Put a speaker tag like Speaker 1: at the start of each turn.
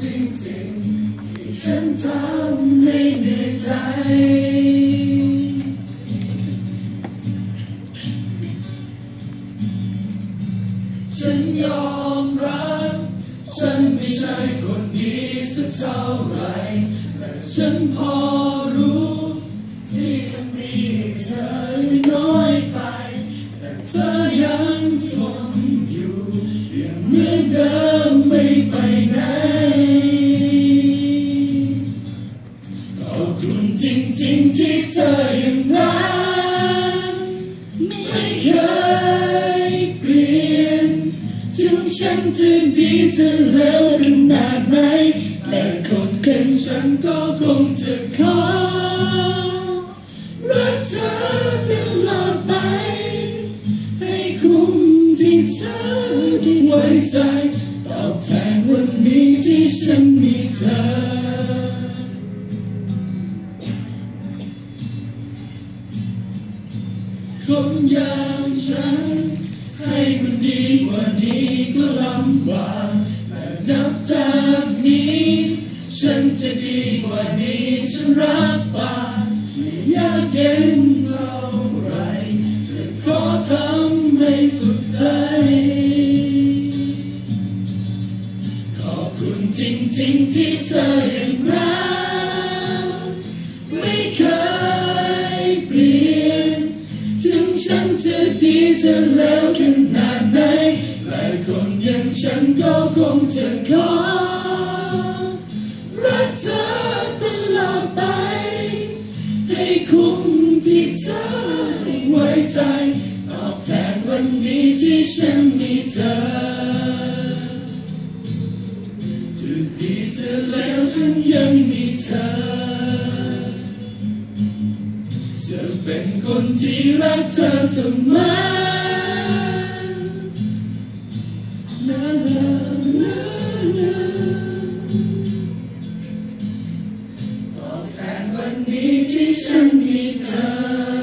Speaker 1: จริงๆที่ฉันทำให้เหนื่อยใจ ฉันยอมรับ ฉันไม่ใช่คนดีสักเท่าไหรแต่ฉันพอรู้ ที่ทำดีเธอน้อยไป แต่เธอยังทนอยู่ ยังเหมือนเดิมไม่ไป จริงๆที่เธอยังรักไม่เคยเปลี่ยนถึงฉันจะดีจะเลวขนาดไหนและคนเก่งฉันก็คงจะขอรักเธอตลอดไป ให้คุ้มที่เธอได้ไว้ใจ ตอบแทนวันนี้ที่ฉันมีเธอ คนอย่างฉัน ให้มันดีกว่านี้ก็ลำบากแต่นับจากนี้ ฉันจะดีกว่านี้ฉันรับปากที่ยากเย็นเท่าไรจะขอทำให้สุดใจ ขอบคุณจริงๆที่เธอยังรัก ฉันจะดีจะแล้วขนาดไหนและคนอย่างฉันก็คงจะขอรักเธอตลอดไป ให้คุ้มที่เธอไว้ใจ ตอบแทนวันนี้ที่ฉันมีเธอ จะดีจะแล้วฉันยังมีเธอ จะเป็นคนที่รักเธอเสมอนานานานาตอบแทนวันนี้ที่ฉันมีเธอ